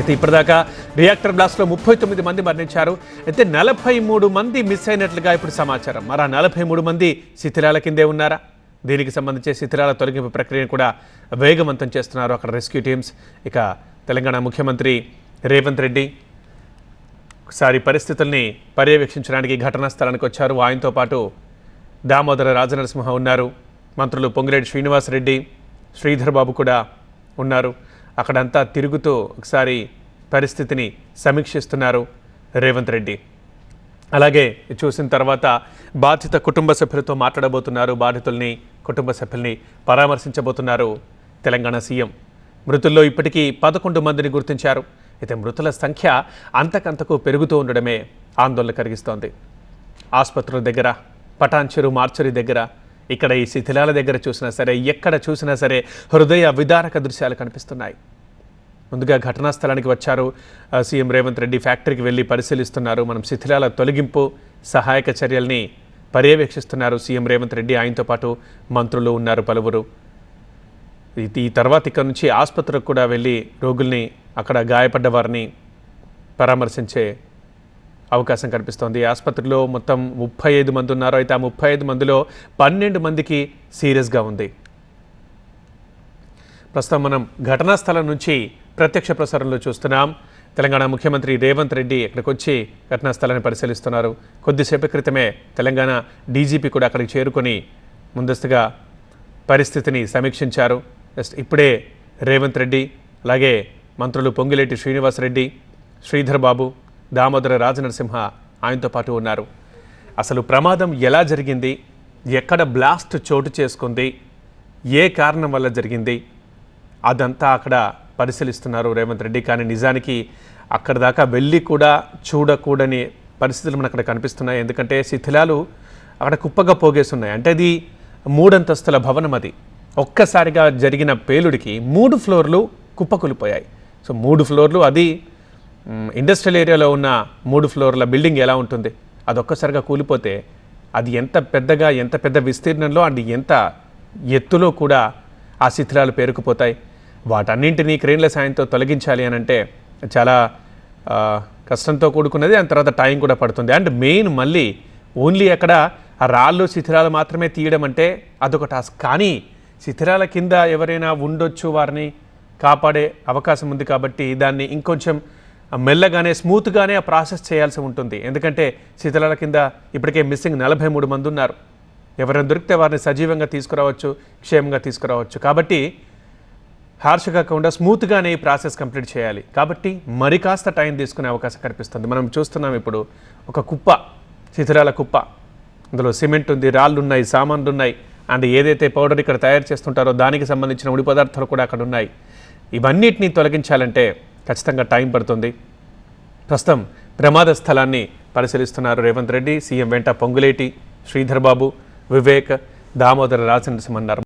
అయితే ఇప్పటిదాకా రియాక్టర్ బ్లాస్ట్లో ముప్పై తొమ్మిది మంది మరణించారు. అయితే నలభై మూడు మంది మిస్ అయినట్లుగా ఇప్పుడు సమాచారం. మరి ఆ నలభై మూడు మంది శిథిలాల కిందే ఉన్నారా? దీనికి సంబంధించి శిథిలాల తొలగింపు ప్రక్రియను కూడా వేగవంతం చేస్తున్నారు అక్కడ రెస్క్యూ టీమ్స్. ఇక తెలంగాణ ముఖ్యమంత్రి రేవంత్ రెడ్డి ఒకసారి పరిస్థితుల్ని పర్యవేక్షించడానికి ఘటనా స్థలానికి వచ్చారు. ఆయనతో పాటు దామోదర రాజనరసింహ ఉన్నారు. మంత్రులు పొంగిరెడ్డి శ్రీనివాసరెడ్డి శ్రీధర్ బాబు కూడా ఉన్నారు. అక్కడంతా తిరుగుతూ ఒకసారి పరిస్థితిని సమీక్షిస్తున్నారు రేవంత్ రెడ్డి. అలాగే చూసిన తర్వాత బాధిత కుటుంబ సభ్యులతో మాట్లాడబోతున్నారు. బాధితుల్ని కుటుంబ సభ్యుల్ని పరామర్శించబోతున్నారు తెలంగాణ సీఎం. మృతుల్లో ఇప్పటికీ పదకొండు మందిని గుర్తించారు. అయితే మృతుల సంఖ్య అంతకంతకు పెరుగుతూ ఉండడమే ఆందోళన కలిగిస్తోంది. ఆసుపత్రుల దగ్గర పటాన్చెరు మార్చరి దగ్గర ఇక్కడ ఈ శిథిలాల దగ్గర చూసినా సరే ఎక్కడ చూసినా సరే హృదయ విదారక దృశ్యాలు కనిపిస్తున్నాయి. ముందుగా ఘటనా స్థలానికి వచ్చారు. సీఎం రేవంత్ రెడ్డి ఫ్యాక్టరీకి వెళ్ళి పరిశీలిస్తున్నారు. మనం శిథిలాల తొలగింపు సహాయక చర్యల్ని పర్యవేక్షిస్తున్నారు సీఎం రేవంత్ రెడ్డి. ఆయనతో పాటు మంత్రులు ఉన్నారు పలువురు. ఈ- ఈ తర్వాత ఇక్కడ నుంచి ఆసుపత్రికి కూడా వెళ్ళి రోగుల్ని అక్కడ గాయపడ్డ వారిని పరామర్శించే అవకాశం కనిపిస్తోంది ఆసుపత్రిలో మొత్తం ముప్పై ఐదు మంది ఉన్నారు అయితే ఆ ముప్పై ఐదు మందిలో పన్నెండు మందికి సీరియస్గా ఉంది. ప్రస్తుతం మనం ఘటనా స్థలం నుంచి ప్రత్యక్ష ప్రసారంలో చూస్తున్నాం. తెలంగాణ ముఖ్యమంత్రి రేవంత్ రెడ్డి ఇక్కడికి వచ్చి ఘటనా స్థలాన్ని పరిశీలిస్తున్నారు. కొద్దిసేపు క్రితమే తెలంగాణ డీజీపీ కూడా అక్కడికి చేరుకొని ముందస్తుగా పరిస్థితిని సమీక్షించారు. జస్ట్ ఇప్పుడే రేవంత్ రెడ్డి అలాగే మంత్రులు పొంగిలేటి శ్రీనివాసరెడ్డి శ్రీధర్ బాబు దామోదర రాజనరసింహ ఆయనతో పాటు ఉన్నారు. అసలు ప్రమాదం ఎలా జరిగింది? ఎక్కడ బ్లాస్ట్ చోటు చేసుకుంది? ఏ కారణం వల్ల జరిగింది? అదంతా అక్కడ పరిశీలిస్తున్నారు రేవంత్ రెడ్డి. కానీ నిజానికి అక్కడ దాకా వెళ్ళి కూడా చూడకూడని పరిస్థితులు మనకు అక్కడ కనిపిస్తున్నాయి. ఎందుకంటే శిథిలాలు అక్కడ కుప్పగా పోగేస్తున్నాయి అంటే అది మూడంతస్తుల భవనం అది. ఒక్కసారిగా జరిగిన పేలుడికి మూడు ఫ్లోర్లు కుప్పకూలిపోయాయి. సో మూడు ఫ్లోర్లు అది ఇండస్ట్రియల్ ఏరియాలో ఉన్న మూడు ఫ్లోర్ల బిల్డింగ్ ఎలా ఉంటుంది? అది ఒక్కసారిగా కూలిపోతే అది ఎంత పెద్దగా ఎంత పెద్ద విస్తీర్ణంలో అండ్ ఎంత ఎత్తులో కూడా ఆ శిథిలాలు పేరుకుపోతాయి. వాటన్నింటినీ క్రేన్ల సాయంతో తొలగించాలి అని అంటే చాలా కష్టంతో కూడుకున్నది దాని తర్వాత టైం కూడా పడుతుంది. అండ్ మెయిన్ మళ్ళీ ఓన్లీ అక్కడ ఆ రాళ్ళు శిథిరాలు మాత్రమే తీయడం అంటే అదొక టాస్క్. కానీ శిథిరాల కింద ఎవరైనా ఉండొచ్చు వారిని కాపాడే అవకాశం ఉంది కాబట్టి దాన్ని ఇంకొంచెం మెల్లగానే స్మూత్గానే ఆ ప్రాసెస్ చేయాల్సి ఉంటుంది. ఎందుకంటే శిథిలాల కింద ఇప్పటికే మిస్సింగ్ నలభై మూడు మంది ఉన్నారు. ఎవరైనా దొరికితే వారిని సజీవంగా తీసుకురావచ్చు క్షేమంగా తీసుకురావచ్చు. కాబట్టి హార్ష్ కాకుండా స్మూత్గానే ఈ ప్రాసెస్ కంప్లీట్ చేయాలి. కాబట్టి మరి కాస్త టైం తీసుకునే అవకాశం కనిపిస్తుంది. మనం చూస్తున్నాం ఇప్పుడు ఒక కుప్ప శిథిలాల కుప్ప. అందులో సిమెంట్ ఉంది రాళ్ళు ఉన్నాయి సామాన్లు ఉన్నాయి అండ్ ఏదైతే పౌడర్ ఇక్కడ తయారు చేస్తుంటారో దానికి సంబంధించిన ముడి పదార్థాలు కూడా అక్కడ ఉన్నాయి. ఇవన్నిటిని తొలగించాలంటే ఖచ్చితంగా టైం పడుతుంది. ప్రస్తుతం ప్రమాద స్థలాన్ని పరిశీలిస్తున్నారు రేవంత్ రెడ్డి సీఎం వెంట పొంగులేటి శ్రీధర్ బాబు వివేక్ దామోదర రాజనరసింహన్నారు